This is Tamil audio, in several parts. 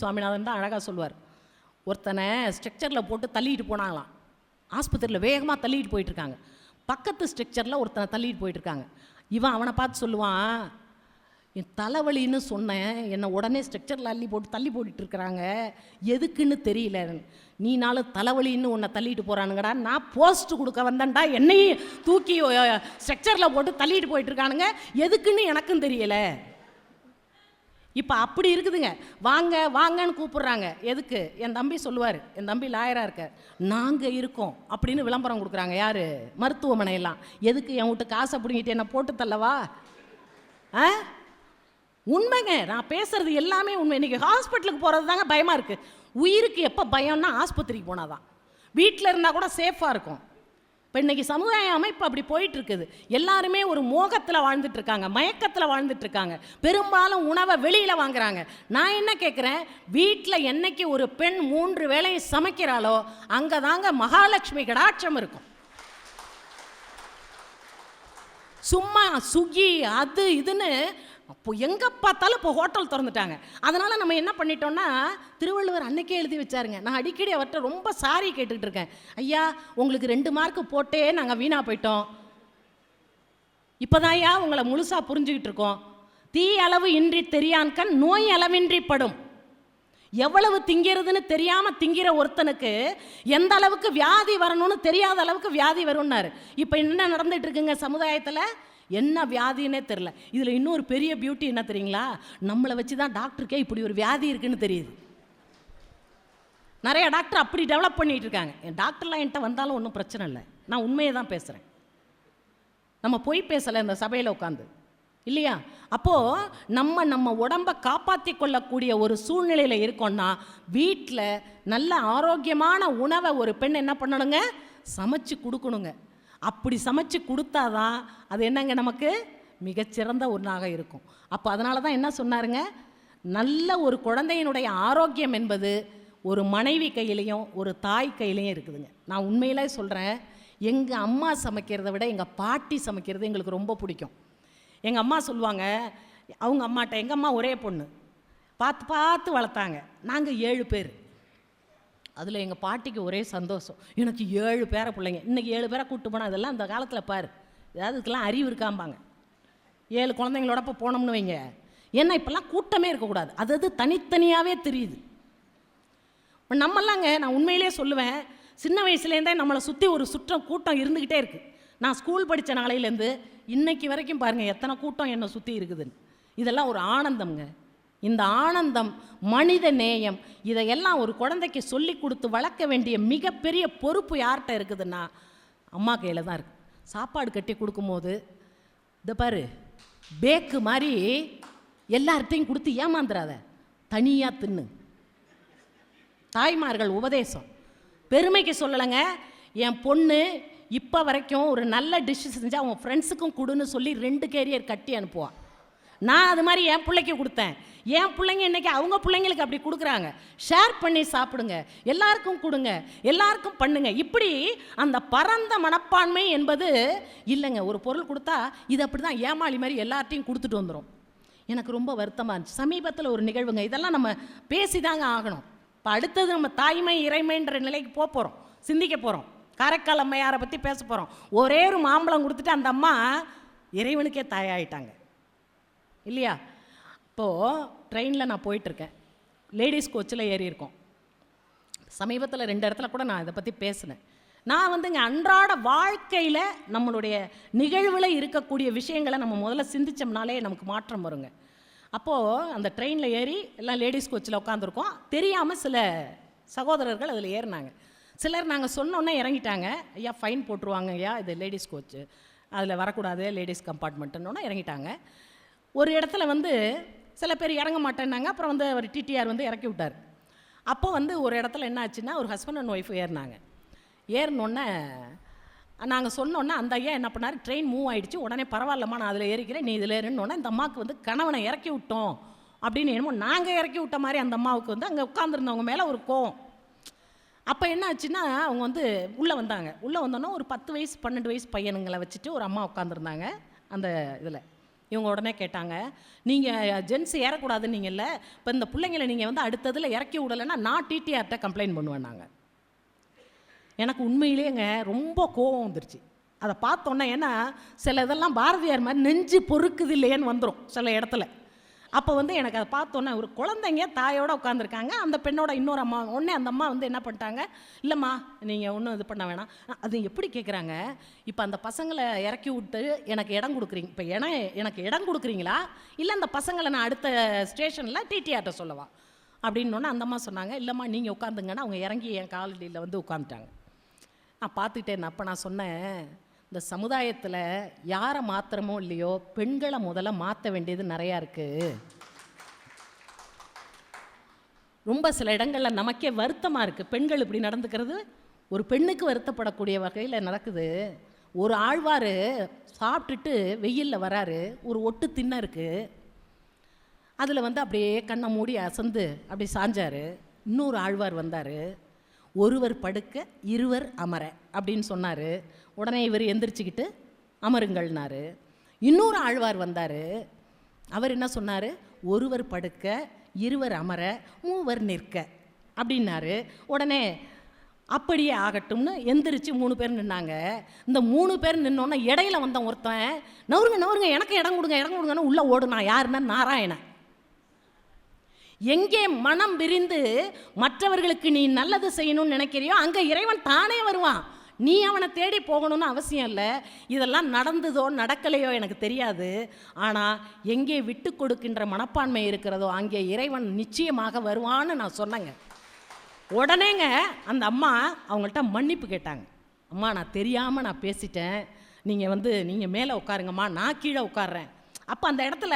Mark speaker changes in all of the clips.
Speaker 1: சுவாமிநாதன் தான் அழகாக சொல்லுவார். ஒருத்தனை ஸ்ட்ரக்சரில் போட்டு தள்ளிட்டு போனாங்களாம். ஆஸ்பத்திரியில் வேகமாக தள்ளிட்டு போயிட்டுருக்காங்க பக்கத்து ஸ்ட்ரக்சரில் ஒருத்தனை தள்ளிட்டு போயிட்டுருக்காங்க இவன் அவனை பார்த்து சொல்லுவான் என் தலைவலின்னு சொன்னேன் என்னை உடனே ஸ்ட்ரக்சரில் அள்ளி போட்டு தள்ளி போட்டுட்ருக்குறாங்க எதுக்குன்னு தெரியல. நீ நாளும் தலைவலின்னு உன்னை தள்ளிட்டு போகிறானுங்கடா நான் போஸ்ட் கொடுக்க வந்தேன்டா. என்னையும் தூக்கி ஸ்ட்ரக்சரில் போட்டு தள்ளிட்டு போயிட்டுருக்கானுங்க எதுக்குன்னு எனக்கும் தெரியலை. இப்போ அப்படி இருக்குதுங்க. வாங்க வாங்கன்னு கூப்பிடுறாங்க. எதுக்கு? என் தம்பி சொல்லுவார். என் தம்பி லாயராக இருக்க நாங்கள் இருக்கோம். அப்படின்னு விளம்பரம் கொடுக்குறாங்க. யார்? மருத்துவமனையெல்லாம் எதுக்கு என் வீட்டு காசை பிடிங்கிட்டு என்னை போட்டு தள்ளவா? ஆ? உண்மைங்க. நான் பேசுறது எல்லாமே உண்மை. இன்னைக்கு ஹாஸ்பிட்டலுக்கு போகிறது தாங்க பயமாக இருக்குது உயிருக்கு எப்போ பயம்னா ஆஸ்பத்திரிக்கு போனாதான். வீட்டில் இருந்தால் கூட சேஃபாக இருக்கும். இப்போ இன்றைக்கி சமுதாய அமைப்பு அப்படி போயிட்டுருக்குது. எல்லாருமே ஒரு மோகத்தில் வாழ்ந்துட்டுருக்காங்க மயக்கத்தில் வாழ்ந்துட்டுருக்காங்க. பெரும்பாலும் உணவை வெளியில் வாங்குறாங்க. நான் என்ன கேட்குறேன் வீட்டில் என்னைக்கு ஒரு பெண் மூன்று வேளையும் சமைக்கிறாளோ அங்கே தாங்க மகாலட்சுமி கடாட்சம் இருக்கும். சும்மா சுகி அது இதுன்னு அப்போ எங்கே பார்த்தாலும் இப்போ ஹோட்டல் திறந்துட்டாங்க. அதனால் நம்ம என்ன பண்ணிட்டோம்னா திருவள்ளுவர் அன்னைக்கே எழுதி வச்சாருங்க. நான் அடிக்கடி அவர்கிட்ட ரொம்ப சாரி கேட்டுக்கிட்டு இருக்கேன். ஐயா உங்களுக்கு ரெண்டு மார்க் போட்டே நாங்கள் வீணாக போயிட்டோம். இப்போதான் ஐயா உங்களை முழுசாக புரிஞ்சுக்கிட்டு இருக்கோம். தீ அளவு இன்றி தெரியான்கண் நோய் அளவின்றி படும். எவ்வளவு திங்கிறதுன்னு தெரியாமல் திங்கிற ஒருத்தனுக்கு எந்த அளவுக்கு வியாதி வரணும்னு தெரியாத அளவுக்கு வியாதி வரும்னாரு. இப்போ என்ன நடந்துட்டு இருக்குங்க சமுதாயத்தில்? என்ன வியாதின்னே தெரில இதில் இன்னொரு பெரிய பியூட்டி என்ன தெரியுங்களா? நம்மளை வச்சு தான் டாக்டருக்கே இப்படி ஒரு வியாதி இருக்குன்னு தெரியுது. நிறைய டாக்டர் அப்படி டெவலப் பண்ணிட்டு இருக்காங்க. என் டாக்டர்லாம் என்கிட்ட வந்தாலும் ஒன்றும் பிரச்சனை இல்லை. நான் உண்மையை தான் பேசுகிறேன் நம்ம போய் பேசலை இந்த சபையில் உட்காந்து இல்லையா? அப்போது நம்ம நம்ம உடம்பை காப்பாற்றி கொள்ளக்கூடிய ஒரு சூழ்நிலையில் இருக்கோம்னா வீட்டில் நல்ல ஆரோக்கியமான உணவை ஒரு பெண் என்ன பண்ணணுங்க? சமைச்சு கொடுக்கணுங்க. அப்படி சமைச்சு கொடுத்தாதான் அது என்னங்க நமக்கு? மிகச்சிறந்த ஒன்றாக இருக்கும். அப்போ அதனால தான் என்ன சொன்னாருங்க? நல்ல ஒரு குழந்தையினுடைய ஆரோக்கியம் என்பது ஒரு மனைவி கையிலையும் ஒரு தாய் கையிலையும் இருக்குதுங்க. நான் உண்மையிலே சொல்கிறேன் எங்கள் அம்மா சமைக்கிறத விட எங்கள் பாட்டி சமைக்கிறது எங்களுக்கு ரொம்ப பிடிக்கும். எங்கள் அம்மா சொல்லுவாங்க அவங்க அம்மாட்ட எங்கள் அம்மா ஒரே பொண்ணு. பார்த்து பார்த்து வளர்த்தாங்க. நாங்கள் ஏழு பேர். அதில் எங்கள் பாட்டிக்கு ஒரே சந்தோஷம். எனக்கு ஏழு பேரை பிள்ளைங்க. இன்றைக்கி ஏழு பேரை கூப்பிட்டு போனால் அதெல்லாம் அந்த காலத்தில் பாரு. ஏதாவது இதுக்கெல்லாம் அறிவு இருக்காம்பாங்க. ஏழு குழந்தைங்களோட இப்போ போனோம்னு வைங்க. ஏன்னா இப்போல்லாம் கூட்டமே இருக்கக்கூடாது. அது அது தனித்தனியாகவே தெரியுது. இப்ப நம்மெல்லாங்க நான் உண்மையிலே சொல்லுவேன். சின்ன வயசுலேருந்தே நம்மளை சுற்றி ஒரு சுற்றம் கூட்டம் இருந்துக்கிட்டே இருக்குது நான் ஸ்கூல் படித்த நாளையிலேருந்து இன்னைக்கு வரைக்கும் பாருங்கள் எத்தனை கூட்டம் என்னை சுற்றி இருக்குதுன்னு. இதெல்லாம் ஒரு ஆனந்தம்ங்க. இந்த ஆனந்தம் மனித நேயம் இதையெல்லாம் ஒரு குழந்தைக்கு சொல்லி கொடுத்து வளர்க்க வேண்டிய மிகப்பெரிய பொறுப்பு யார்கிட்ட இருக்குதுன்னா அம்மா கையில் தான் இருக்குது சாப்பாடு கட்டி கொடுக்கும்போது இந்த பாரு பேக்கு மாதிரி எல்லார்ட்டையும் கொடுத்து ஏமாந்துடாத தனியாக தின்னு. தாய்மார்கள் உபதேசம். பெருமைக்கு சொல்லலைங்க. என் பொண்ணு இப்போ வரைக்கும் ஒரு நல்ல டிஷ் செஞ்சால் அவன் ஃப்ரெண்ட்ஸுக்கும் கொடுன்னு சொல்லி ரெண்டு கேரியர் கட்டி அனுப்புவான் நான் அது மாதிரி என் பிள்ளைக்கு கொடுத்தேன். என் பிள்ளைங்க இன்னைக்கு அவங்க பிள்ளைங்களுக்கு அப்படி கொடுக்குறாங்க. ஷேர் பண்ணி சாப்பிடுங்க. எல்லாருக்கும் கொடுங்க. எல்லாருக்கும் பண்ணுங்க. இப்படி அந்த பரந்த மனப்பான்மை என்பது இல்லைங்க. ஒரு பொருள் கொடுத்தா இது அப்படி தான் ஏமாளி மாதிரி எல்லார்ட்டையும் கொடுத்துட்டு வந்துடும் எனக்கு ரொம்ப வருத்தமாக இருந்துச்சு. சமீபத்தில் ஒரு நிகழ்வுங்க. இதெல்லாம் நம்ம பேசி தாங்க ஆகணும். இப்போ அடுத்தது நம்ம தாய்மை இறைமைன்ற நிலைக்கு போக போகிறோம் சிந்திக்க போகிறோம் காரைக்கால் அம்மையாரை பற்றி பேச போகிறோம் ஒரே ஒரு மாம்பழம் கொடுத்துட்டு அந்த அம்மா இறைவனுக்கே தாயாயிட்டாங்க. இல்லையா? இப்போது ட்ரெயினில் நான் போயிட்டுருக்கேன். லேடிஸ் கோச்சில் ஏறியிருக்கோம். சமீபத்தில் ரெண்டு இடத்துல கூட நான் இதை பற்றி பேசினேன். நான் வந்துங்க அன்றாட வாழ்க்கையில் நம்மளுடைய நிகழ்வில் இருக்கக்கூடிய விஷயங்களை நம்ம முதல்ல சிந்திச்சோம்னாலே நமக்கு மாற்றம் வருங்க. அப்போது அந்த ட்ரெயினில் ஏறி எல்லாம் லேடிஸ் கோச்சில் உட்காந்துருக்கோம் தெரியாமல் சில சகோதரர்கள் அதில் ஏறினாங்க. சிலர் நாங்கள் சொன்னோன்னே இறங்கிட்டாங்க. ஐயா ஃபைன் போட்டுருவாங்க ஐயா இது லேடிஸ் கோச்சு அதில் வரக்கூடாது லேடிஸ் கம்பார்ட்மெண்ட்டுன்னொன்னே இறங்கிட்டாங்க. ஒரு இடத்துல வந்து சில பேர் இறங்க மாட்டேன்னாங்க. அப்புறம் வந்து அவர் டிடிஆர் வந்து இறக்கி விட்டார். அப்போ வந்து ஒரு இடத்துல என்ன ஆச்சுன்னா ஒரு ஹஸ்பண்ட் அண்ட் ஒய்ஃப் ஏறினாங்க. ஏறினோன்னே நாங்கள் சொன்னோன்னே அந்த ஐயா என்ன பண்ணார் ட்ரெயின் மூவ் ஆகிடுச்சு உடனே பரவாயில்லம்மா நான் அதில் ஏறிக்கிறேன் நீ இதில் ஏறுன்னொன்னே இந்த அம்மாவுக்கு வந்து கணவனை இறக்கி விட்டோம். அப்படின்னு என்னமோ நாங்கள் இறக்கி விட்ட மாதிரி அந்த அம்மாவுக்கு வந்து அங்கே உட்காந்துருந்தவங்க மேலே ஒரு கோவம். அப்போ என்ன ஆச்சுன்னா அவங்க வந்து உள்ளே வந்தாங்க. உள்ளே வந்தோன்னா ஒரு பத்து வயசு பன்னெண்டு வயசு பையனுங்களை வச்சுட்டு ஒரு அம்மா உட்காந்துருந்தாங்க அந்த இதில். இவங்க உடனே கேட்டாங்க நீங்கள் ஜென்ஸ் ஏறக்கூடாதுன்னு நீங்கள்ல இப்போ இந்த பிள்ளைங்களை நீங்கள் வந்து அடுத்ததில் இறக்கி விடலைன்னா நான் டிடிஆர்கிட்ட கம்ப்ளைண்ட் பண்ணுவேன் நாங்கள் எனக்கு உண்மையிலேங்க ரொம்ப கோபம் வந்துருச்சு. அதை பார்த்தோன்னே ஏன்னா சில இதெல்லாம் பாரதியார் மாதிரி நெஞ்சு பொறுக்குது இல்லையேன்னு வந்துடும் சில இடத்துல. அப்போ வந்து எனக்கு அதை பார்த்தோன்னே ஒரு குழந்தைங்க தாயோட உட்காந்துருக்காங்க அந்த பெண்ணோட இன்னொரு அம்மா உடனே அந்த அம்மா வந்து என்ன பண்ணிட்டாங்க? இல்லைம்மா நீங்கள் ஒன்றும் இது பண்ண வேணாம். அது எப்படி கேட்குறாங்க இப்போ அந்த பசங்களை இறக்கி விட்டு எனக்கு இடம் கொடுக்குறீங்க. இப்போ இடம் எனக்கு இடம் கொடுக்குறீங்களா? இல்லை அந்த பசங்களை நான் அடுத்த ஸ்டேஷனில் டிடிஆர்ட்ட சொல்லவா? அப்படின்னோடனே அந்த அம்மா சொன்னாங்க இல்லைம்மா நீங்கள் உட்காந்துங்கன்னா அவங்க இறங்கி என் காலடியில் வந்து உட்காந்துட்டாங்க நான் பார்த்துக்கிட்டேன். அப்போ நான் சொன்னேன் இந்த சமுதாயத்தில் யாரை மாத்திரமோ இல்லையோ பெண்களை முதல்ல மாற்ற வேண்டியது நிறையா இருக்குது ரொம்ப சில இடங்களில் நமக்கே வருத்தமாக இருக்குது பெண்கள் இப்படி நடந்துக்கிறது ஒரு பெண்ணுக்கு வருத்தப்படக்கூடிய வகையில் நடக்குது. ஒரு ஆழ்வார் சாப்பிட்டுட்டு வெயிலில் வராரு. ஒரு ஒட்டு தின்ன இருக்குது அதில் வந்து அப்படியே கண்ணை மூடி அசந்து அப்படி சாஞ்சார். இன்னொரு ஆழ்வார் வந்தார். ஒருவர் படுக்க இருவர் அமர அப்படின்னு சொன்னார். உடனே இவர் எந்திரிச்சுக்கிட்டு அமருங்கள்னாரு. இன்னொரு ஆழ்வார் வந்தார். அவர் என்ன சொன்னார்? ஒருவர் படுக்க இருவர் அமர மூவர் நிற்க அப்படின்னாரு. உடனே அப்படியே ஆகட்டும்னு எந்திரிச்சு மூணு பேர் நின்னாங்க. இந்த மூணு பேர் நின்னோன்னே இடையில வந்த ஒருத்தன் நவருங்க நவருங்க எனக்கு இடம் கொடுங்க இடம் கொடுங்கன்னு உள்ளே ஓடுனா யாருன்னா நாராயணன். எங்கே மனம் விரிந்து மற்றவர்களுக்கு நீ நல்லது செய்யணும்னு நினைக்கிறியோ அங்கே இறைவன் தானே வருவான். நீ அவனை தேடி போகணும்னு அவசியம் இல்லை. இதெல்லாம் நடந்ததோ நடக்கலையோ எனக்கு தெரியாது. ஆனால் எங்கே விட்டு கொடுக்கின்ற மனப்பான்மை இருக்கிறதோ அங்கே இறைவன் நிச்சயமாக வருவான்னு நான் சொன்னேங்க. உடனேங்க அந்த அம்மா அவங்கள்ட்ட மன்னிப்பு கேட்டாங்க. அம்மா நான் தெரியாமல் நான் பேசிட்டேன். நீங்கள் வந்து நீங்கள் மேலே உட்காருங்கம்மா. நான் கீழே உட்காடுறேன் அப்போ அந்த இடத்துல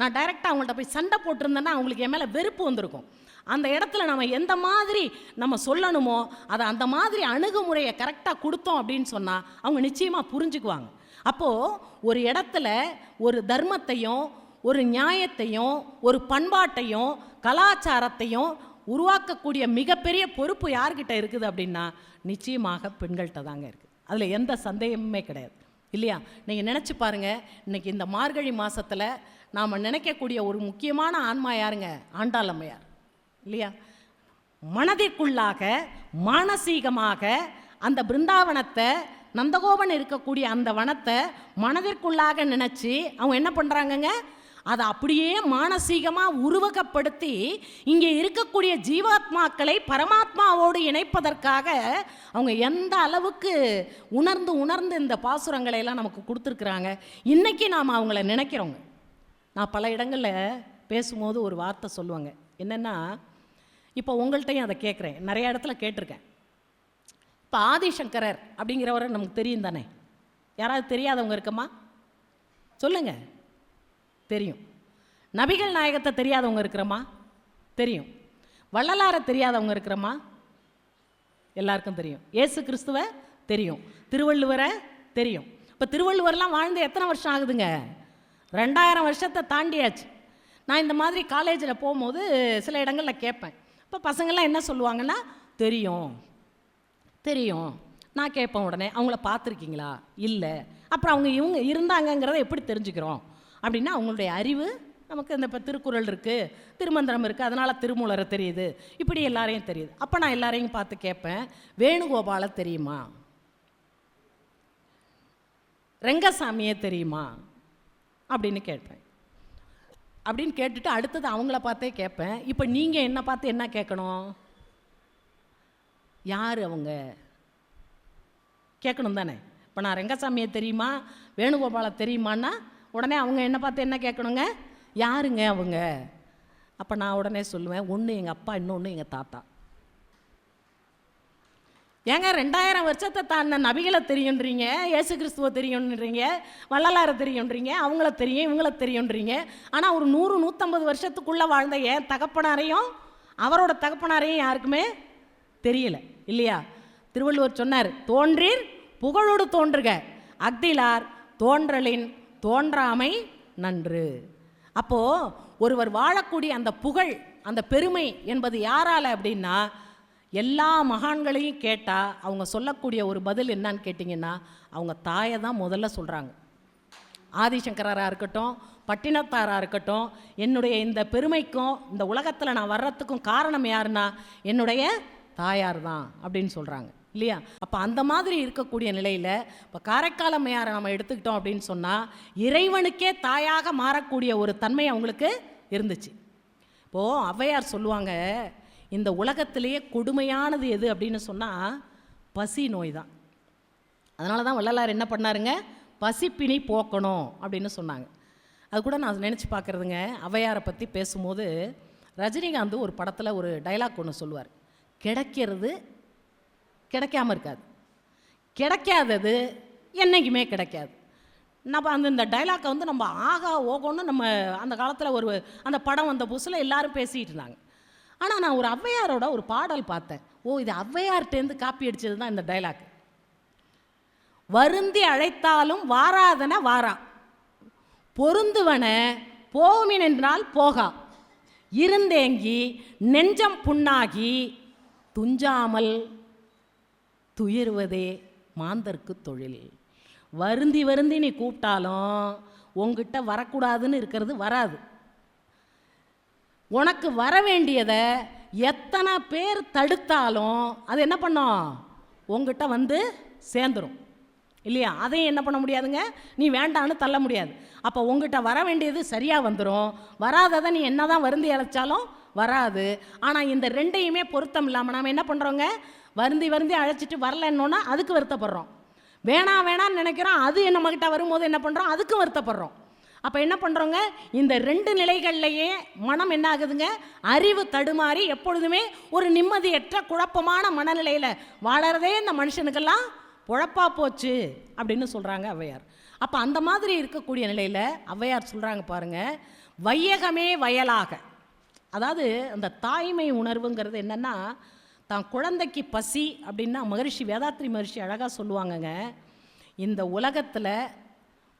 Speaker 1: நான் டைரெக்டாக அவங்கள்ட்ட போய் சண்டை போட்டிருந்தேன்னா அவங்களுக்கு என் மேலே வெறுப்பு வந்திருக்கும். அந்த இடத்துல நம்ம எந்த மாதிரி நம்ம சொல்லணுமோ அதை அந்த மாதிரி அணுகுமுறையை கரெக்டாக கொடுத்தோம் அப்படின்னு சொன்னால் அவங்க நிச்சயமாக புரிஞ்சுக்குவாங்க. அப்போது ஒரு இடத்துல ஒரு தர்மத்தையும் ஒரு நியாயத்தையும் ஒரு பண்பாட்டையும் கலாச்சாரத்தையும் உருவாக்கக்கூடிய மிகப்பெரிய பொறுப்பு யார்கிட்ட இருக்குது அப்படின்னா நிச்சயமாக பெண்கள்கிட்ட தாங்க இருக்குது அதில் எந்த சந்தேகமுமே கிடையாது. இல்லையா? நீங்கள் நினச்சி பாருங்கள் இன்னைக்கு இந்த மார்கழி மாதத்தில் நாம் நினைக்கக்கூடிய ஒரு முக்கியமான ஆன்மா யாருங்க? ஆண்டாளம்மையார் இல்லையா? மனதிற்குள்ளாக மானசீகமாக அந்த பிருந்தாவனத்தை நந்தகோபன் இருக்கக்கூடிய அந்த வனத்தை மனதிற்குள்ளாக நினச்சி அவங்க என்ன பண்ணுறாங்கங்க அதை அப்படியே மானசீகமாக உருவகப்படுத்தி இங்கே இருக்கக்கூடிய ஜீவாத்மாக்களை பரமாத்மாவோடு இணைப்பதற்காக அவங்க எந்த அளவுக்கு உணர்ந்து உணர்ந்து இந்த பாசுரங்களை எல்லாம் நமக்கு கொடுத்துருக்குறாங்க. இன்றைக்கி நாம் அவங்கள நினைக்கிறோங்க. நான் பல இடங்களில் பேசும்போது ஒரு வார்த்தை சொல்லுவாங்க. என்னென்னா இப்போ உங்கள்கிட்டையும் அதை கேட்குறேன். நிறைய இடத்துல கேட்டிருக்கேன். இப்போ ஆதிசங்கரர் அப்படிங்கிறவரை நமக்கு தெரியும் தானே? யாராவது தெரியாதவங்க இருக்கமா? சொல்லுங்கள் தெரியும். நபிகள் நாயகத்தை தெரியாதவங்க இருக்கிறோமா? தெரியும். வள்ளலாரை தெரியாதவங்க இருக்கிறோமா? எல்லாருக்கும் தெரியும். ஏசு கிறிஸ்துவ தெரியும். திருவள்ளுவரை தெரியும். இப்போ திருவள்ளுவர்லாம் வாழ்ந்து எத்தனை வருஷம் ஆகுதுங்க? ரெண்டாயிரம் வருஷத்தை தாண்டியாச்சு. நான் இந்த மாதிரி காலேஜில் போகும்போது சில இடங்களில் கேட்பேன். இப்போ பசங்கள்லாம் என்ன சொல்லுவாங்கன்னா தெரியும். தெரியும். நான் கேட்பேன் உடனே அவங்கள பார்த்துருக்கீங்களா? இல்லை. அப்புறம் அவங்க இவங்க இருந்தாங்கங்கிறத எப்படி தெரிஞ்சுக்கிறோம்? அப்படின்னா அவங்களுடைய அறிவு நமக்கு இந்த இப்போ திருக்குறள் இருக்குது திருமந்திரம் இருக்குது அதனால் திருமூலரை தெரியுது. இப்படி எல்லாரையும் தெரியுது. அப்போ நான் எல்லாரையும் பார்த்து கேட்பேன் வேணுகோபாலை தெரியுமா? ரெங்கசாமியே தெரியுமா? அப்படின்னு கேட்பேன். அப்படின்னு கேட்டுட்டு அடுத்தது அவங்கள பார்த்தே கேட்பேன் இப்போ நீங்கள் என்ன பார்த்து என்ன கேட்கணும்? யார் அவங்க? கேட்கணும் தானே. இப்போ நான் ரெங்கசாமியை தெரியுமா? வேணுகோபாலை தெரியுமான்னா உடனே அவங்க என்ன பார்த்து என்ன கேட்கணுங்க? யாருங்க அவங்க? அப்போ நான் உடனே சொல்லுவேன் ஒன்று எங்கள் அப்பா இன்னொன்று எங்கள் தாத்தா. ஏங்க ரெண்டாயிரம் வருஷத்தை தாண்டின நபிகளை தெரியுன்றீங்க இயேசு கிறிஸ்துவ தெரியுன்றீங்க வள்ளலாரை தெரியுன்றீங்க அவங்கள தெரியும் இவங்கள தெரியுன்றீங்க. ஆனால் ஒரு நூறு நூற்றம்பது வருஷத்துக்குள்ளே வாழ்ந்த ஏன் தகப்பனாரையும் அவரோட தகப்பனாரையும் யாருக்குமே தெரியல இல்லையா? திருவள்ளுவர் சொன்னார் தோன்றீர் புகழோடு தோன்றுக. அக்திலார் தோன்றலின் தோன்றாமை நன்று. அப்போ ஒருவர் வாழக்கூடிய அந்த புகழ் அந்த பெருமை என்பது யாரால அப்படின்னா எல்லா மகான்களையும் கேட்டால் அவங்க சொல்லக்கூடிய ஒரு பதில் என்னன்னு கேட்டிங்கன்னா அவங்க தாயை தான் முதல்ல சொல்கிறாங்க ஆதிசங்கராக இருக்கட்டும் பட்டினத்தாராக இருக்கட்டும் என்னுடைய இந்த பெருமைக்கும் இந்த உலகத்தில் நான் வர்றதுக்கும் காரணம் யாருன்னா என்னுடைய தாயார் தான் அப்படின்னு சொல்கிறாங்க இல்லையா? அப்போ அந்த மாதிரி இருக்கக்கூடிய நிலையில் இப்போ காரைக்கால அம்மையாரை நம்ம எடுத்துக்கிட்டோம் அப்படின்னு சொன்னால் இறைவனுக்கே தாயாக மாறக்கூடிய ஒரு தன்மை அவங்களுக்கு இருந்துச்சு. இப்போது ஔவையார் சொல்லுவாங்க இந்த உலகத்திலேயே கொடுமையானது எது அப்படின்னு சொன்னால் பசி நோய் தான். அதனால தான் வள்ளலார் என்ன பண்ணாருங்க? பசிப்பினி போக்கணும் அப்படின்னு சொன்னாங்க. அது கூட நான் நினச்சி பார்க்குறதுங்க ஔவையாரை பற்றி பேசும்போது ரஜினிகாந்த் ஒரு படத்தில் ஒரு டைலாக் ஒன்று சொல்லுவார். கிடைக்கிறது கிடைக்காம இருக்காது. கிடைக்காதது என்றைக்குமே கிடைக்காது. நம்ம அந்த இந்த டைலாக்கை வந்து நம்ம ஆகா ஓகோன்னு நம்ம அந்த காலத்தில் ஒரு அந்த படம் வந்த புதுசில் எல்லாரும் பேசிகிட்டு இருந்தாங்க. ஆனால் நான் ஒரு ஔவையாரோட ஒரு பாடல் பார்த்தேன். ஓ இது ஔவையார்ட்டேருந்து காப்பி அடித்தது தான் இந்த டைலாக் வருந்தி அழைத்தாலும் வாராதன வாரா. பொருந்துவன போமின் என்றால் போகா. இருந்தேங்கி நெஞ்சம் புண்ணாகி துஞ்சாமல் துயருவதே மாந்தர்க்கு தொழில். வருந்தி வருந்தி நீ கூப்பிட்டாலும் உங்ககிட்ட வரக்கூடாதுன்னு இருக்கிறது வராது. உனக்கு வர வேண்டியதை எத்தனை பேர் தடுத்தாலும் அது என்ன பண்ணும்? உங்ககிட்ட வந்து சேர்ந்துடும் இல்லையா? அதையும் என்ன பண்ண முடியாதுங்க? நீ வேண்டான்னு தள்ள முடியாது. அப்போ உங்ககிட்ட வர வேண்டியது சரியாக வந்துடும் வராததை நீ என்ன தான் வருந்தி அழைச்சாலும் வராது. ஆனால் இந்த ரெண்டையுமே பொருத்தம் இல்லாமல் நாம் என்ன பண்ணுறோங்க வருந்தி வருந்தி அழைச்சிட்டு வரலன்னோன்னா அதுக்கு வருத்தப்படுறோம். வேணாம் வேணாம்னு நினைக்கிறோம். அது நம்மக்கிட்ட வரும்போது என்ன பண்ணுறோம் அதுக்கும் வருத்தப்படுறோம். அப்போ என்ன பண்ணுறோங்க இந்த ரெண்டு நிலைகள்லையே மனம் என்ன ஆகுதுங்க? அறிவு தடுமாறி எப்பொழுதுமே ஒரு நிம்மதியற்ற குழப்பமான மனநிலையில் வாழறதே இந்த மனுஷனுக்கெல்லாம் பொழப்பா போச்சு அப்படின்னு சொல்கிறாங்க ஔவையார். அப்போ அந்த மாதிரி இருக்கக்கூடிய நிலையில் ஔவையார் சொல்கிறாங்க பாருங்க வையகமே வயலாக. அதாவது அந்த தாய்மை உணர்வுங்கிறது என்னென்னா தான் குழந்தைக்கு பசி அப்படின்னா மகரிஷி வேதாத்ரி மகரிஷி அழகாக சொல்லுவாங்கங்க. இந்த உலகத்தில்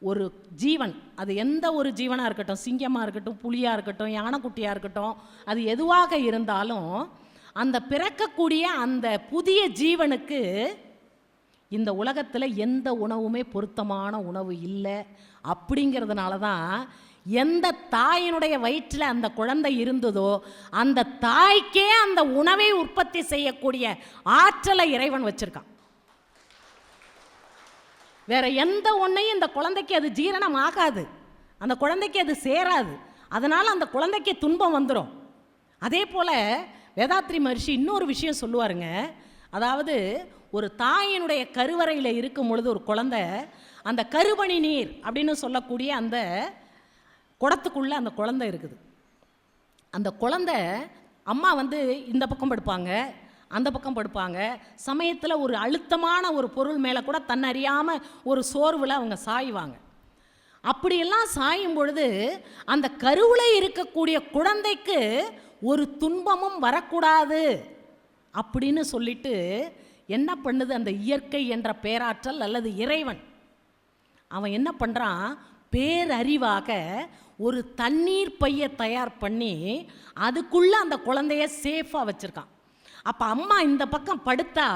Speaker 1: ஒரு ஜீவன் அது எந்த ஒரு ஜீவனாக இருக்கட்டும் சிங்கமாக இருக்கட்டும் புலியாக இருக்கட்டும் யானைக்குட்டியாக இருக்கட்டும் அது எதுவாக இருந்தாலும் அந்த பிறக்கக்கூடிய அந்த புதிய ஜீவனுக்கு இந்த உலகத்தில் எந்த உணவுமே பொருத்தமான உணவு இல்லை அப்படிங்கிறதுனால தான் எந்த தாயினுடைய வயிற்றில் அந்த குழந்தை இருந்ததோ அந்த தாய்க்கே அந்த உணவை உற்பத்தி செய்யக்கூடிய ஆற்றலை இறைவன் வச்சிருக்கான். வேற எந்த ஒன்றையும் இந்த குழந்தைக்கு அது ஜீரணம் ஆகாது. அந்த குழந்தைக்கு அது சேராது. அதனால் அந்த குழந்தைக்கு துன்பம் வந்துடும் அதே போல் வேதாத்ரி மகர்ஷி இன்னொரு விஷயம் சொல்லுவாருங்க. அதாவது ஒரு தாயினுடைய கருவறையில் இருக்கும் பொழுது ஒரு குழந்தை அந்த கருவணி நீர் அப்படின்னு சொல்லக்கூடிய அந்த குடத்துக்குள்ளே அந்த குழந்தை இருக்குது. அந்த குழந்தை அம்மா வந்து இந்த பக்கம் படுப்பாங்க அந்த பக்கம் படுப்பாங்க. சமயத்தில் ஒரு அழுத்தமான ஒரு பொருள் மேலே கூட தன்னறியாமல் ஒரு சோர்வில் அவங்க சாய்வாங்க. அப்படியெல்லாம் சாயும் பொழுது அந்த கருவில் இருக்கக்கூடிய குழந்தைக்கு ஒரு துன்பமும் வரக்கூடாது அப்படின்னு சொல்லிட்டு என்ன பண்ணுது அந்த இயற்கை என்ற பேராற்றல் அல்லது இறைவன்? அவன் என்ன பண்ணுறான் பேரறிவாக ஒரு தண்ணீர் பையை தயார் பண்ணி அதுக்குள்ளே அந்த குழந்தைய சேஃபாக வச்சுருக்கான். அப்போ அம்மா இந்த பக்கம் படுத்தா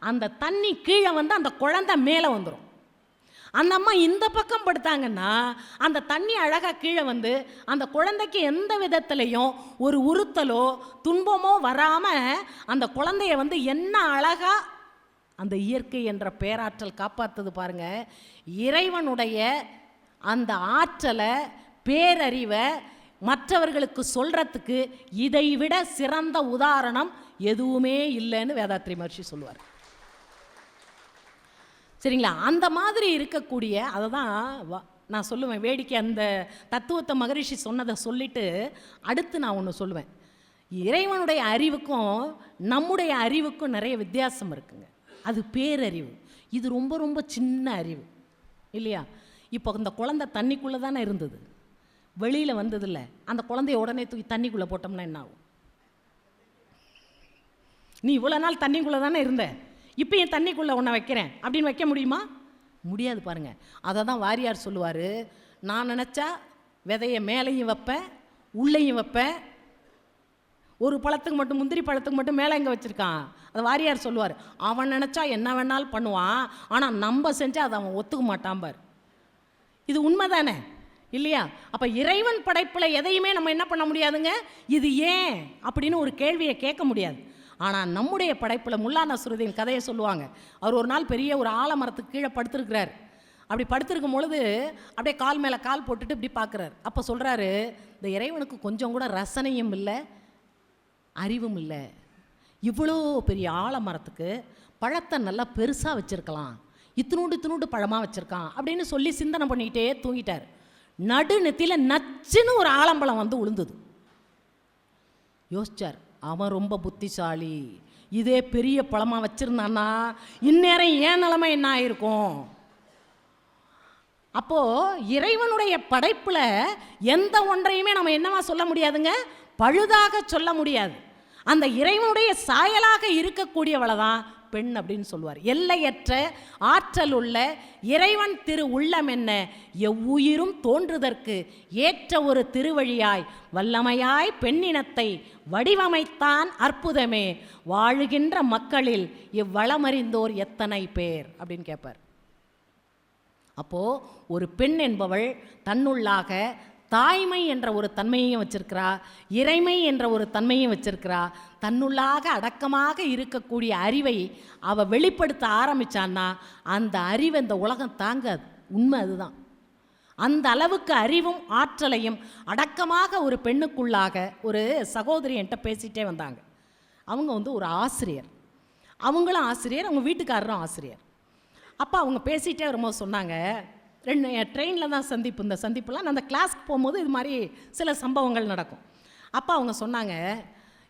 Speaker 1: அந்த தண்ணி கீழே வந்து அந்த குழந்தை மேலே வந்துடும் அந்த அம்மா இந்த பக்கம் படுத்தாங்கன்னா அந்த தண்ணி அழகாக கீழே வந்து அந்த குழந்தைக்கு எந்த விதத்துலையும் ஒரு உறுத்தலோ துன்பமோ வராமல் அந்த குழந்தைய வந்து என்ன அழகாக அந்த இயற்கை என்ற பேராற்றல் காப்பாற்றுது பாருங்கள் இறைவனுடைய அந்த ஆற்றலை பேரறிவை மற்றவர்களுக்கு சொல்கிறதுக்கு இதை விட சிறந்த உதாரணம் எதுவுமே இல்லைன்னு வேதாத்ரி மகர்ஷி சொல்லுவார். சரிங்களா? அந்த மாதிரி இருக்கக்கூடிய அதை தான் நான் சொல்லுவேன் வேடிக்கை அந்த தத்துவத்தை மகரிஷி சொன்னதை சொல்லிட்டு அடுத்து நான் ஒன்று சொல்லுவேன். இறைவனுடைய அறிவுக்கும் நம்முடைய அறிவுக்கும் நிறைய வித்தியாசம் இருக்குங்க. அது பேரறிவு. இது ரொம்ப ரொம்ப சின்ன அறிவு. இல்லையா? இப்போ இந்த குழந்தை தண்ணிக்குள்ளே தானே இருந்தது. வெளியில் வந்ததில்ல. அந்த குழந்தைய உடனே தூக்கி தண்ணிக்குள்ளே போட்டோம்னா என்ன ஆகும்? நீ இவ்வளோ நாள் தண்ணிக்குள்ளே தானே இருந்த. இப்போ என் தண்ணிக்குள்ளே உன்னை வைக்கிறேன்? அப்படின்னு வைக்க முடியுமா? முடியாது பாருங்க. அதை தான் வாரியார் சொல்லுவார். நான் நினச்சா விதையை மேலேயும் வைப்பேன் உள்ளேயும் வைப்பேன். ஒரு பழத்துக்கு மட்டும் முந்திரி பழத்துக்கு மட்டும் மேலே எங்கே வச்சுருக்கான்? அதை வாரியார் சொல்லுவார். அவன் நினச்சா என்ன வேணாலும் பண்ணுவான். ஆனால் நம்ம செஞ்சால் அதை அவன் ஒத்துக்க மாட்டான் பார். இது உண்மைதானே? இல்லையா? அப்போ இறைவன் படைப்பில் எதையுமே நம்ம என்ன பண்ண முடியாதுங்க? இது ஏன்? அப்படின்னு ஒரு கேள்வியை கேட்க முடியாது. ஆனால் நம்முடைய படைப்பில் முல்லா நசுருதீன் கதையை சொல்லுவாங்க. அவர் ஒரு நாள் பெரிய ஒரு ஆலமரத்துக்கு கீழே படுத்திருக்கிறார். அப்படி படுத்திருக்கும் பொழுது அப்படியே கால் மேலே கால் போட்டுட்டு இப்படி பார்க்குறாரு. அப்போ சொல்கிறாரு இந்த இறைவனுக்கு கொஞ்சம் கூட ரசனையும் இல்லை அறிவும் இல்லை. இவ்வளோ பெரிய ஆலமரத்துக்கு பழத்தை நல்லா பெருசாக வச்சுருக்கலாம். இத்தினூண்டு இத்தினூண்டு பழமாக வச்சுருக்கான் அப்படின்னு சொல்லி சிந்தனை பண்ணிக்கிட்டே தூங்கிட்டார். நடு நெத்தியில் நச்சுன்னு ஒரு ஆலம்பழம் வந்து உளுந்தது. யோசிச்சார் அவன் ரொம்ப புத்திசாலி. இதே பெரிய பழமாக வச்சுருந்தான்னா இந்நேரம் ஏன் நிலமை என்ன ஆயிருக்கும்? அப்போது இறைவனுடைய படைப்பில் எந்த ஒன்றையுமே நம்ம என்னவா சொல்ல முடியாதுங்க? பழுதாக சொல்ல முடியாது. அந்த இறைவனுடைய சாயலாக இருக்கக்கூடியவளை தான் பெண் அப்படின்னு சொல்லுவார். எல்லையற்ற ஆற்றல் உள்ள இறைவன் திரு உள்ளம் என்ன? எவ்வுயிரும் தோன்றுதற்கு ஏற்ற ஒரு திருவழியாய் வல்லமையாய் பெண்ணினத்தை வடிவமைத்தான் அற்புதமே. வாழுகின்ற மக்களில் இவ்வளமறிந்தோர் எத்தனை பேர்? அப்படின்னு கேட்பார் அப்போ ஒரு பெண் என்பவள் தன்னுள்ளாக தாய்மை என்ற ஒரு தன்மையையும் வச்சிருக்கிறா இறைமை என்ற ஒரு தன்மையும் வச்சிருக்கிறா தன்னுள்ளாக அடக்கமாக இருக்கக்கூடிய அறிவை அவள் வெளிப்படுத்த ஆரம்பிச்சான்னா அந்த அறிவை இந்த உலகம் தாங்காது. உண்மை அதுதான். அந்த அளவுக்கு அறிவும் ஆற்றலையும் அடக்கமாக ஒரு பெண்ணுக்குள்ளாக ஒரு சகோதரி என்கிட்ட பேசிகிட்டே வந்தாங்க. அவங்க வந்து ஒரு ஆசிரியர். அவங்களும் ஆசிரியர் அவங்க வீட்டுக்காரரும் ஆசிரியர். அப்போ அவங்க பேசிகிட்டே வரும்போது சொன்னாங்க ரெண்டு ட்ரெயினில் தான் சந்திப்பு. இந்த சந்திப்புலாம் நான் அந்த கிளாஸ்க்கு போகும்போது இது மாதிரி சில சம்பவங்கள் நடக்கும். அப்போ அவங்க சொன்னாங்க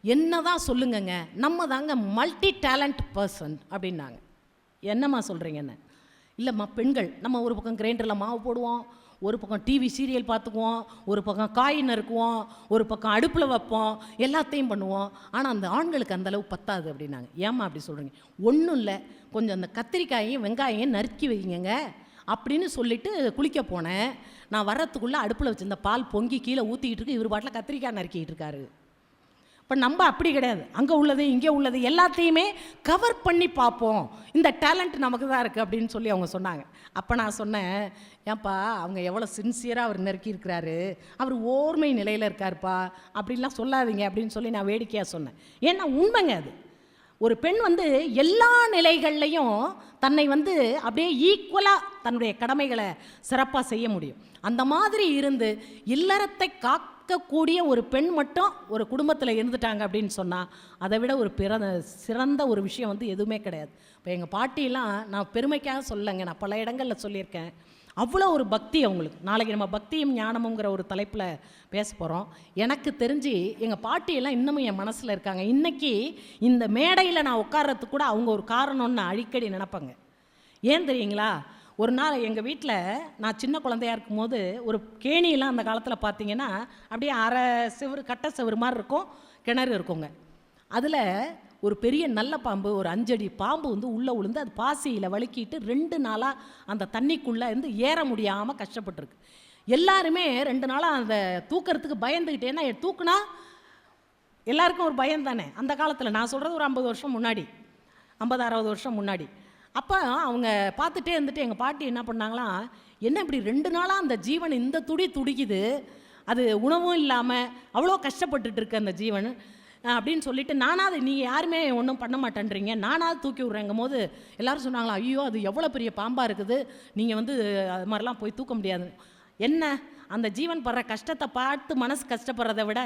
Speaker 1: என்ன தான் சொல்லுங்கங்க நம்ம தாங்க மல்டி டேலண்ட் பர்சன் அப்படின்னாங்க. என்னம்மா சொல்கிறீங்கன்னு இல்லைம்மா பெண்கள் நம்ம ஒரு பக்கம் கிரைண்டரில் மாவு போடுவோம் ஒரு பக்கம் டிவி சீரியல் பார்த்துக்குவோம் ஒரு பக்கம் காய் நறுக்குவோம் ஒரு பக்கம் அடுப்பில் வைப்போம் எல்லாத்தையும் பண்ணுவோம். ஆனால் அந்த ஆண்களுக்கு அந்தளவு பத்தாது அப்படின்னாங்க. ஏம்மா அப்படி சொல்கிறீங்க ஒன்றும் இல்லை கொஞ்சம் அந்த கத்திரிக்காயையும் வெங்காயம் நறுக்கி வைங்க அப்படின்னு சொல்லிட்டு குளிக்க போனேன். நான் வர்றதுக்குள்ளே அடுப்பில் வச்சுருந்த பால் பொங்கி கீழே ஊற்றிக்கிட்டு இருக்கு இவர் பாட்டில் கத்திரிக்காய் நறுக்கிட்டு இருக்காரு. இப்போ நம்ம அப்படி கிடையாது. அங்கே உள்ளது இங்கே உள்ளது எல்லாத்தையுமே கவர் பண்ணி பார்ப்போம். இந்த டேலண்ட் நமக்கு தான் இருக்குது அப்படின்னு சொல்லி அவங்க சொன்னாங்க. அப்போ நான் சொன்னேன் ஏன்பா அவங்க எவ்வளோ சின்சியராக அவர் நெருக்கி இருக்கிறாரு. அவர் ஓர்மை நிலையில் இருக்காருப்பா. அப்படின்லாம் சொல்லாதீங்க அப்படின்னு சொல்லி நான் வேடிக்கையாக சொன்னேன். ஏன்னா உண்மைங்க அது. ஒரு பெண் வந்து எல்லா நிலைகள்லையும் தன்னை வந்து அப்படியே ஈக்குவலாக தன்னுடைய கடமைகளை சிறப்பாக செய்ய முடியும். அந்த மாதிரி இருந்து இல்லறத்தை இருக்கக்கூடிய ஒரு பெண் மட்டும் ஒரு குடும்பத்தில் இருந்துட்டாங்க அப்படின்னு சொன்னால் அதை விட ஒரு பிற சிறந்த ஒரு விஷயம் வந்து எதுவுமே கிடையாது. இப்போ எங்கள் பாட்டிலாம் நான் பெருமைக்காக சொல்லலைங்க நான் பல இடங்களில் சொல்லியிருக்கேன். அவ்வளோ ஒரு பக்தி அவங்களுக்கு. நாளைக்கு நம்ம பக்தியும் ஞானமுங்கிற ஒரு தலைப்பில் பேச போகிறோம் எனக்கு தெரிஞ்சு எங்கள் பாட்டியெல்லாம் இன்னமும் என் மனசில் இருக்காங்க. இன்றைக்கி இந்த மேடையில் நான் உட்கார்றதுக்கு கூட அவங்க ஒரு காரணம்னு அடிக்கடி நினைப்பாங்க. ஏன் தெரியுங்களா? ஒரு நாள் எங்கள் வீட்டில் நான் சின்ன குழந்தையா இருக்கும்போது ஒரு கேணியெலாம் அந்த காலத்தில் பார்த்தீங்கன்னா அப்படியே அரை செவுரு கட்டை செவுரு மாதிரி இருக்கும் கிணறு இருக்குங்க. அதில் ஒரு பெரிய நல்ல பாம்பு ஒரு அஞ்சடி பாம்பு வந்து உள்ளே விழுந்து அது பாசியில் வழுக்கிட்டு ரெண்டு நாளாக அந்த தண்ணிக்குள்ளே இருந்து ஏற முடியாமல் கஷ்டப்பட்டுருக்கு. எல்லாருமே ரெண்டு நாளாக அந்த தூக்கிறதுக்கு பயந்துக்கிட்டேன்னா தூக்குனா எல்லாருக்கும் ஒரு பயம் தானே? அந்த காலத்தில் நான் சொல்கிறது ஒரு ஐம்பது வருஷம் முன்னாடி. ஐம்பது அறுபது வருஷம் முன்னாடி. அப்போ அவங்க பார்த்துட்டே இருந்துட்டு எங்கள் பாட்டி என்ன பண்ணாங்களாம் என்ன இப்படி ரெண்டு நாளாக அந்த ஜீவன் இந்த துடி துடிக்குது? அது உணவும் இல்லாமல் அவ்வளோ கஷ்டப்பட்டுட்டு இருக்கு அந்த ஜீவன். அப்படின்னு சொல்லிட்டு நானாவது நீங்கள் யாருமே ஒன்றும் பண்ண மாட்டேன்றீங்க. நானாவது தூக்கி விட்றேங்கும் போது எல்லாரும் சொன்னாங்களா ஐயோ அது எவ்வளோ பெரிய பாம்பாக இருக்குது. நீங்கள் வந்து அது மாதிரிலாம் போய் தூக்க முடியாது. என்ன? அந்த ஜீவன் படுற கஷ்டத்தை பார்த்து மனசு கஷ்டப்படுறத விட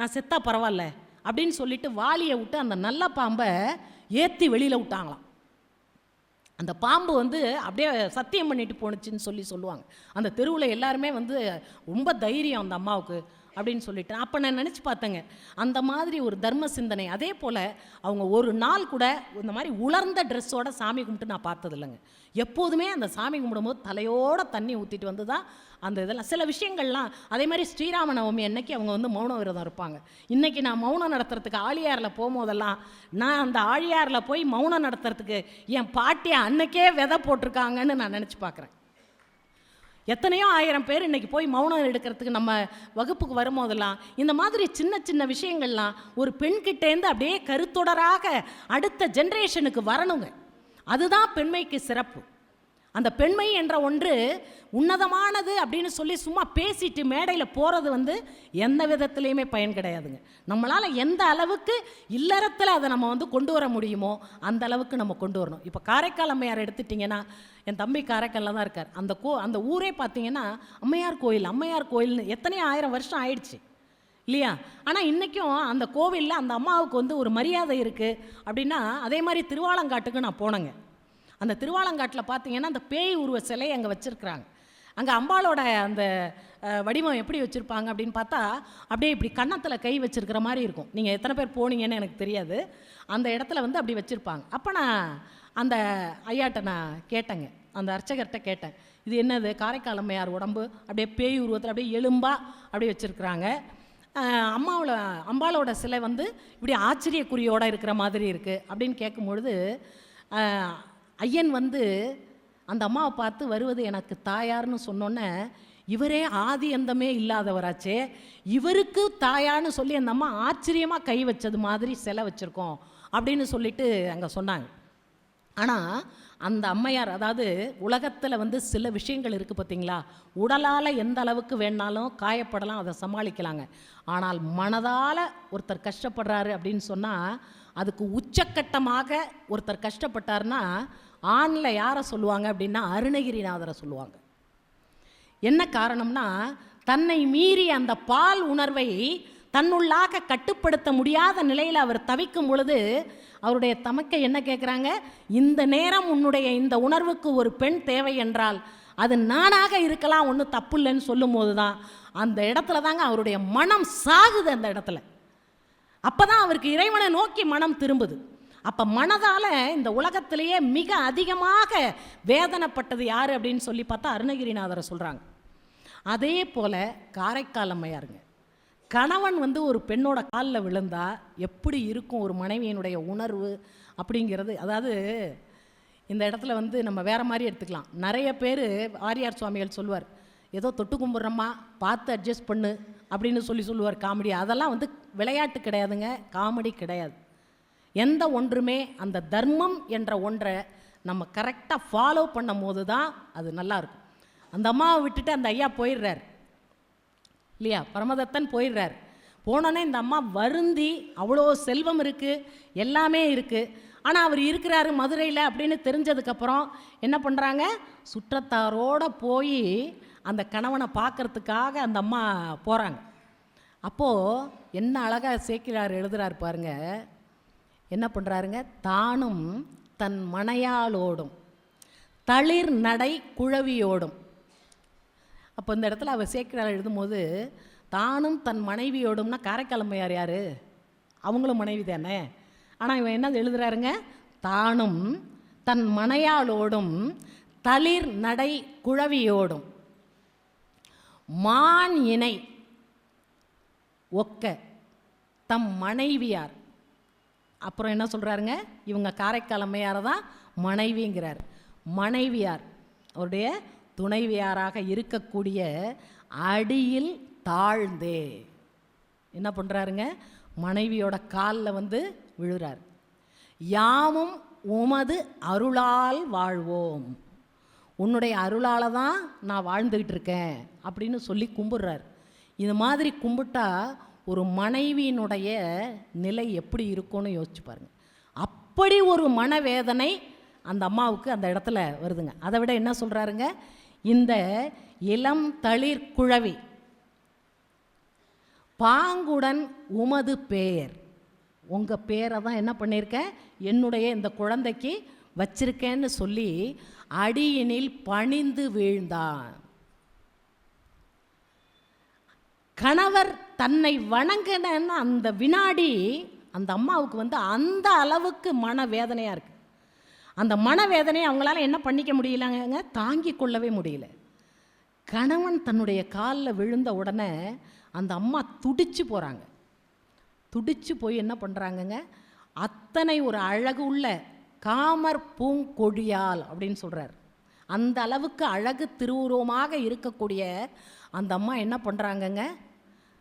Speaker 1: நான் செத்தா பரவாயில்ல. அப்படின்னு சொல்லிட்டு வாளியை விட்டு அந்த நல்ல பாம்பை ஏற்றி வெளியில் விட்டாங்களாம். அந்த பாம்பு வந்து அப்படியே சத்தியம் பண்ணிட்டு போணுச்சுன்னு சொல்லி சொல்லுவாங்க. அந்த தெருவில் எல்லாருமே வந்து ரொம்ப தைரியம் அந்த அம்மாவுக்கு. அப்படின்னு சொல்லிட்டு அப்போ நான் நினச்சி பார்த்தேங்க. அந்த மாதிரி ஒரு தர்ம சிந்தனை அதே போல் அவங்க ஒரு நாள் கூட இந்த மாதிரி உலர்ந்த ட்ரெஸ்ஸோட சாமி கும்பிட்டு நான் பார்த்தது இல்லைங்க எப்போதுமே அந்த சாமி கும்பிடும்போது தலையோட தண்ணி ஊற்றிட்டு வந்து தான் அந்த இதெல்லாம். சில விஷயங்கள்லாம் அதே மாதிரி ஸ்ரீராம நவமி அன்னைக்கு அவங்க வந்து மௌன விரதம் இருப்பாங்க. இன்றைக்கி நான் மௌனம் நடத்துறதுக்கு ஆழியாரில் போகும்போதெல்லாம் நான் அந்த ஆழியாரில் போய் மௌனம் நடத்துறதுக்கு என் பாட்டியை அன்னைக்கே விதை போட்டிருக்காங்கன்னு நான் நினச்சி பார்க்குறேன். எத்தனையோ ஆயிரம் பேர் இன்றைக்கி போய் மௌனம் எடுக்கிறதுக்கு நம்ம வகுப்புக்கு வரும்போதெல்லாம் இந்த மாதிரி சின்ன சின்ன விஷயங்கள்லாம் ஒரு பெண்கிட்டேருந்து அப்படியே கருத்தொடராக அடுத்த ஜென்ரேஷனுக்கு வரணுங்க. அதுதான் பெண்மைக்கு சிறப்பு. அந்த பெண்மை என்ற ஒன்று உன்னதமானது அப்படின்னு சொல்லி சும்மா பேசிட்டு மேடையில் போகிறது வந்து எந்த விதத்துலேயுமே பயன் கிடையாதுங்க. நம்மளால் எந்த அளவுக்கு இல்லறத்தில் அதை நம்ம வந்து கொண்டு வர முடியுமோ அந்த அளவுக்கு நம்ம கொண்டு வரணும். இப்போ காரைக்கால் அம்மையார் எடுத்துட்டிங்கன்னா என் தம்பி காரைக்காலில் தான் இருக்கார். அந்த கோ அந்த ஊரே பார்த்தீங்கன்னா அம்மையார் கோயில் அம்மையார் கோயில்னு எத்தனையோ ஆயிரம் வருஷம் ஆயிடுச்சு. இல்லையா? ஆனால் இன்றைக்கும் அந்த கோவிலில் அந்த அம்மாவுக்கு வந்து ஒரு மரியாதை இருக்குது அப்படின்னா அதே மாதிரி திருவாலங்காட்டுக்கு நான் போனேங்க. அந்த திருவாலங்காட்டில் பார்த்தீங்கன்னா அந்த பேய் உருவ சிலையை அங்கே வச்சுருக்குறாங்க. அங்கே அம்பாளோட அந்த வடிவம் எப்படி வச்சுருப்பாங்க அப்படின்னு பார்த்தா அப்படியே இப்படி கன்னத்தில் கை வச்சிருக்கிற மாதிரி இருக்கும். நீங்கள் எத்தனை பேர் போனீங்கன்னு எனக்கு தெரியாது. அந்த இடத்துல வந்து அப்படி வச்சுருப்பாங்க. அப்போ நான் அந்த ஐயாட்ட நான் கேட்டேங்க. அந்த அர்ச்சகர்கிட்ட கேட்டேன். இது என்னது? காரைக்கால் அம்மையார் உடம்பு? அப்படியே பேய் உருவத்தில் அப்படியே எலும்பாக அப்படியே வச்சுருக்குறாங்க. அம்மாவோட அம்பாளோட சிலை வந்து இப்படி ஆச்சரியக்குறியோடு இருக்கிற மாதிரி இருக்குது அப்படின்னு கேட்கும்பொழுது ஐயன் வந்து அந்த அம்மாவை பார்த்து வருவது எனக்கு தாயார்னு சொன்னோன்னே இவரே ஆதி அந்தமே இல்லாதவராச்சே. இவருக்கு தாயான்னு சொல்லி அந்த அம்மா ஆச்சரியமாக கை வச்சது மாதிரி சிலை வச்சுருக்கோம் அப்படின்னு சொல்லிட்டு அங்கே சொன்னாங்க. ஆனால் அந்த அம்மையார் அதாவது உலகத்தில் வந்து சில விஷயங்கள் இருக்குது பார்த்தீங்களா உடலால் எந்த அளவுக்கு வேணாலும் காயப்படலாம் அதை சமாளிக்கலாங்க. ஆனால் மனதால் ஒருத்தர் கஷ்டப்படுறாரு அப்படின்னு சொன்னால் அதுக்கு உச்சக்கட்டமாக ஒருத்தர் கஷ்டப்பட்டார்னா ஆணில் யாரை சொல்லுவாங்க அப்படின்னா அருணகிரிநாதரை சொல்லுவாங்க. என்ன காரணம்னா தன்னை மீறி அந்த பால் உணர்வை தன்னுள்ளாக கட்டுப்படுத்த முடியாத நிலையில் அவர் தவிக்கும் பொழுது அவருடைய தமக்கை என்ன கேட்குறாங்க இந்த நேரம் உன்னுடைய இந்த உணர்வுக்கு ஒரு பெண் தேவை என்றால் அது நானாக இருக்கலாம் ஒன்றும் தப்பு இல்லைன்னு சொல்லும்போது தான் அந்த இடத்துல தாங்க அவருடைய மனம் சாகுது அந்த இடத்துல. அப்போ தான் அவருக்கு இறைவனை நோக்கி மனம் திரும்புது. அப்போ மனதால் இந்த உலகத்திலேயே மிக அதிகமாக வேதனைப்பட்டது யார் அப்படின்னு சொல்லி பார்த்தா அருணகிரிநாதரை சொல்கிறாங்க அதே போல் காரைக்கால் அம்மையாருங்க. கணவன் வந்து ஒரு பெண்ணோட காலில் விழுந்தா எப்படி இருக்கும் ஒரு மனைவியினுடைய உணர்வு அப்படிங்கிறது அதாவது இந்த இடத்துல வந்து நம்ம வேற மாதிரி எடுத்துக்கலாம். நிறைய பேர் ஆரியார் சுவாமிகள் சொல்லுவார் ஏதோ தொட்டு கும்பிட்றோமா பார்த்து அட்ஜஸ்ட் பண்ணு அப்படின்னு சொல்லி சொல்லுவார் காமெடி. அதெல்லாம் வந்து விளையாட்டு கிடையாதுங்க காமெடி கிடையாது. எந்த ஒன்றுமே அந்த தர்மம் என்ற ஒன்றை நம்ம கரெக்டாக ஃபாலோ பண்ணும் போது தான் அது நல்லா இருக்கும் அந்த அம்மாவை விட்டுட்டு அந்த ஐயா போயிடுறார். இல்லையா? பரமதத்தன் போயிடுறார். போனோன்னே இந்த அம்மா வருந்தி அவ்வளோ செல்வம் இருக்குது எல்லாமே இருக்குது ஆனால் அவர் இருக்கிறாரு மதுரையில் அப்படின்னு தெரிஞ்சதுக்கப்புறம் என்ன பண்ணுறாங்க சுற்றத்தாரோட போய் அந்த கணவனை பார்க்கறதுக்காக அந்த அம்மா போகிறாங்க அப்போது என்ன அழகாக சேர்க்கிறார் எழுதுகிறார் பாருங்கள் என்ன பண்ணுறாருங்க தானும் தன் மனையாளோடும் தளிர் நடை குழவியோடும் அப்போ இந்த இடத்துல அவர் சேர்க்கிறார் எழுதும்போது தானும் தன் மனைவியோடும்னா காரைக்காலம்மையார் யார்? அவங்களும் மனைவி தானே. ஆனால் இவன் என்ன எழுதுறாருங்க? தானும் தன் மனையாளோடும் தளிர் நடை குழவியோடும் மான் இணை ஒக்க தம் மனைவியார். அப்புறம் என்ன சொல்கிறாருங்க இவங்க காரைக்கால் அம்மையாரை தான் மனைவிங்கிறார். மனைவியார் அவருடைய துணைவியாராக இருக்கக்கூடிய அடியில் தாழ்ந்தே. என்ன பண்ணுறாருங்க மனைவியோட காலில் வந்து விழுறார். யாமும் உமது அருளால் வாழ்வோம். உன்னுடைய அருளால் தான் நான் வாழ்ந்துக்கிட்டு இருக்கேன் அப்படின்னு சொல்லி கும்பிட்றார். இது மாதிரி கும்பிட்டா ஒரு மனைவியினுடைய நிலை எப்படி இருக்கும்னு யோசிச்சு பாருங்க. அப்படி ஒரு மனவேதனை அந்த அம்மாவுக்கு அந்த இடத்துல வருதுங்க. அதை விட என்ன சொல்கிறாருங்க இந்த இளம் தளிர் குழவி பாங்குடன் உமது பேர் உங்கள் பேரை தான் என்ன பண்ணியிருக்கேன் என்னுடைய இந்த குழந்தைக்கு வச்சிருக்கேன்னு சொல்லி அடியினில் பணிந்து வீழ்ந்தான். கணவர் தன்னை வணங்கின அந்த வினாடி அந்த அம்மாவுக்கு வந்து அந்த அளவுக்கு மன வேதனையாக இருக்குது அந்த மனவேதனையை அவங்களால என்ன பண்ணிக்க முடியலங்க? தாங்கி கொள்ளவே முடியல. கணவன் தன்னுடைய காலில் விழுந்த உடனே அந்த அம்மா துடிச்சு போகிறாங்க துடிச்சு போய் என்ன பண்ணுறாங்கங்க அத்தனை ஒரு அழகு உள்ள காமர் பூங்கொழியால் அப்படின்னு சொல்கிறார் அந்த அளவுக்கு அழகு திருவுருவமாக இருக்கக்கூடிய அந்த அம்மா என்ன பண்ணுறாங்கங்க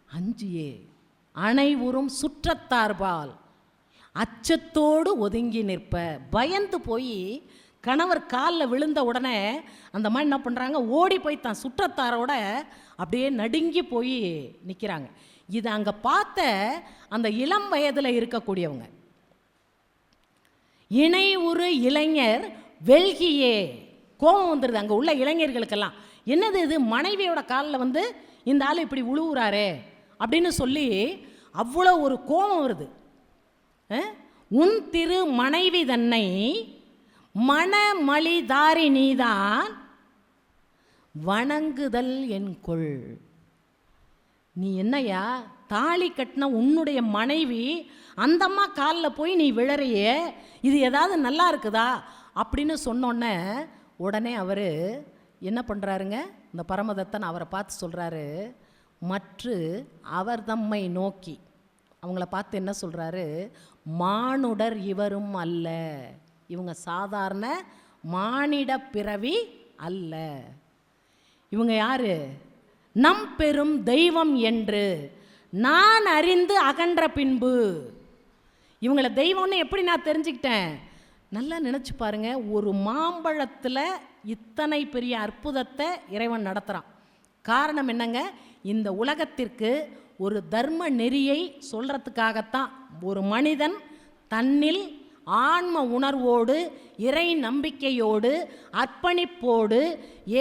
Speaker 1: அஞ்சியே. அனைவரும் சுற்றத்தார்பால் அச்சத்தோடு ஒதுங்கி நிற்ப. பயந்து போய் கணவர் காலில் விழுந்த உடனே அந்த மாதிரி என்ன பண்ணுறாங்க ஓடி போய் தான் சுற்றத்தாரோட அப்படியே நடுங்கி போய் நிற்கிறாங்க இது அங்கே பார்த்த அந்த இளம் வயதில் இருக்கக்கூடியவங்க. இணை ஒரு இளைஞர் வெல்கியே. கோபம் வந்துடுது அங்கே உள்ள இளைஞர்களுக்கெல்லாம். என்னது இது? மனைவியோட காலில் வந்து இந்த ஆள் இப்படி உழுவுறாரே. அப்படின்னு சொல்லி அவ்வளோ ஒரு கோபம் வருது. உன் திரு மனைவி தன்னை மணமளிதாரி நீதான் வணங்குதல் என் கொள். நீ என்னையா தாலி கட்டின உன்னுடைய மனைவி அந்தம்மா காலில் போய் நீ விழறையே இது ஏதாவது நல்லா இருக்குதா அப்படின்னு சொன்னோன்னே உடனே அவர் என்ன பண்ணுறாருங்க இந்த பரமதத்தன் அவரை பார்த்து சொல்கிறாரு மற்று அவர் தம்மை நோக்கி. அவங்கள பார்த்து என்ன சொல்கிறாரு மானுடர் இவரும் அல்ல. இவங்க சாதாரண மானிட பிறவி அல்ல. இவங்க யாரு? நம் பெரும் தெய்வம் என்று நான் அறிந்து அகன்ற பின்பு. இவங்கள தெய்வம்னு எப்படி நான் தெரிஞ்சுக்கிட்டேன்? நல்லா நினச்சி பாருங்க ஒரு மாம்பழத்தில் இத்தனை பெரிய அற்புதத்தை இறைவன் நடத்துகிறான் காரணம் என்னங்க? இந்த உலகத்திற்கு ஒரு தர்ம நெறியை சொல்கிறதுக்காகத்தான் ஒரு மனிதன் தன்னில் ஆன்ம உணர்வோடு இறை நம்பிக்கையோடு அர்ப்பணிப்போடு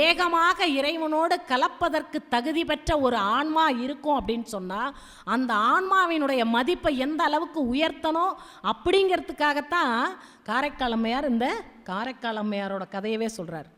Speaker 1: ஏகமாக இறைவனோடு கலப்பதற்கு தகுதி பெற்ற ஒரு ஆன்மா இருக்கும் அப்படின்னு சொன்னால் அந்த ஆன்மாவினுடைய மதிப்பை எந்த அளவுக்கு உயர்த்தணும் அப்படிங்கிறதுக்காகத்தான் காரைக்கால் அம்மையார் இந்த காரைக்கால் அம்மையாரோட கதையவே சொல்கிறார்